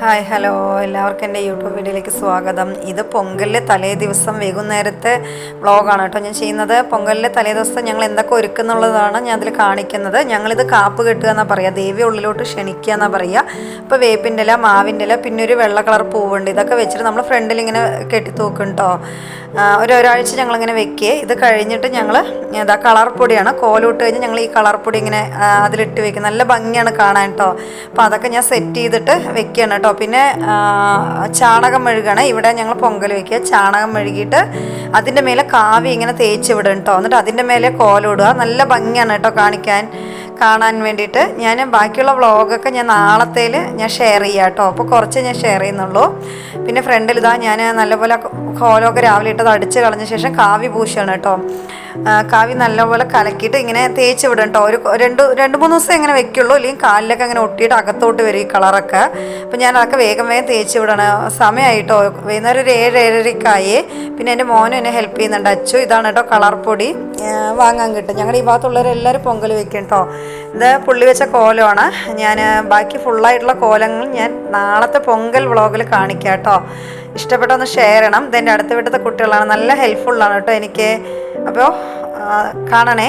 Hi hello. എല്ലാവർക്കും എന്റെ YouTube വീഡിയോയിലേക്ക് സ്വാഗതം. ഇത് പൊങ്കലിലെ തലേ ദിവസം വൈകുന്നേരത്തെ വ്ളോഗാണ് കേട്ടോ ഞാൻ ചെയ്യുന്നത്. പൊങ്കലിലെ തലേ ദിവസം ഞങ്ങൾ എന്തൊക്കെ ഒരുക്കുന്നുള്ളതാണ് ഞാൻ അതിൽ കാണിക്കുന്നത്. ഞങ്ങളിത് കാപ്പ് കെട്ടുക എന്നാണ് പറയുക ദേവി ഉള്ളിലോട്ട് ക്ഷണിക്കുക എന്നാണ് പറയുക ഇപ്പോൾ വേപ്പിന്റെ ഇല മാവിന്റെ ഇല പിന്നെ ഒരു വെള്ള കളർ പൂവുണ്ട്. ഇതൊക്കെ വെച്ചിട്ട് നമ്മൾ ഫ്രണ്ടിൽ ഇങ്ങനെ കെട്ടി തൂക്കും കേട്ടോ ഒരു ഒരാഴ്ച ഞങ്ങളിങ്ങനെ വെക്കുക ഇത് കഴിഞ്ഞിട്ട് ഞങ്ങൾ ഇതാ കളർ പൊടിയാണ്. കോലൂട്ട് കഴിഞ്ഞ് ഞങ്ങൾ ഈ കളർ പൊടി ഇങ്ങനെ അതിലിട്ട് വെക്കും. നല്ല ഭംഗിയാണ് കാണാൻ കേട്ടോ അപ്പോൾ അതൊക്കെ ഞാൻ സെറ്റ് ചെയ്തിട്ട് വെക്കുകയാണ് പിന്നെ ചാണകം മെഴുകണം. ഇവിടെ ഞങ്ങൾ പൊങ്കൽ വെക്കുക. ചാണകം മെഴുകിയിട്ട് അതിന്റെ മേലെ കാവി ഇങ്ങനെ തേച്ച് വിടും കേട്ടോ. എന്നിട്ട് അതിന്റെ മേലെ കോലം ഇടുക. നല്ല ഭംഗിയാണ് കേട്ടോ കാണിക്കാൻ. കാണാൻ വേണ്ടിയിട്ട് ഞാൻ ബാക്കിയുള്ള വ്ളോഗൊക്കെ ഞാൻ നാളത്തേൽ ഞാൻ ഷെയർ ചെയ്യാം കേട്ടോ അപ്പോൾ കുറച്ച് ഞാൻ ഷെയർ ചെയ്യുന്നുള്ളൂ. പിന്നെ ഫ്രണ്ടിൽ ഇതാ ഞാൻ നല്ലപോലെ കോലമൊക്കെ രാവിലെ ഇട്ടത് അടിച്ച് കളഞ്ഞ ശേഷം കാവി പൂശാണ് കേട്ടോ. കാവി നല്ലപോലെ കലക്കിയിട്ട് ഇങ്ങനെ തേച്ച് വിടും കേട്ടോ ഒരു രണ്ട് രണ്ട് മൂന്ന് ദിവസം ഇങ്ങനെ വെക്കുള്ളൂ. അല്ലെങ്കിൽ കാലിലൊക്കെ അങ്ങനെ ഒട്ടിയിട്ട് അകത്തോട്ട് വരും ഈ കളറൊക്കെ. അപ്പം ഞാൻ അതൊക്കെ വേഗം വേഗം തേച്ച് വിടണം. സമയമായിട്ടോ വൈകുന്നേരം ഒരു ഏഴ് ഏഴരക്കായി. പിന്നെ എന്റെ മോനും എന്നെ ഹെൽപ്പ് ചെയ്യുന്നുണ്ട്. അച്ചു ഇതാണ് കേട്ടോ കളർ പൊടി. വാങ്ങാൻ കിട്ടും. ഞങ്ങളുടെ ഈ ഭാഗത്തുള്ളവരെല്ലാവരും പൊങ്കൽ വെക്കും കേട്ടോ. ഇത് പുള്ളി വെച്ച കോലമാണ്. ഞാൻ ബാക്കി ഫുള്ളായിട്ടുള്ള കോലങ്ങൾ ഞാൻ നാളത്തെ പൊങ്കൽ വ്ളോഗിൽ കാണിക്കാം കേട്ടോ ഇഷ്ടപ്പെട്ട ഒന്ന് ഷെയർ ചെയ്യണം. ഇതെന്റെ അടുത്ത വീട്ടിലത്തെ കുട്ടികളാണ്. നല്ല ഹെൽപ്ഫുള്ളാണ് കേട്ടോ എനിക്ക്. അപ്പോൾ കാണണേ.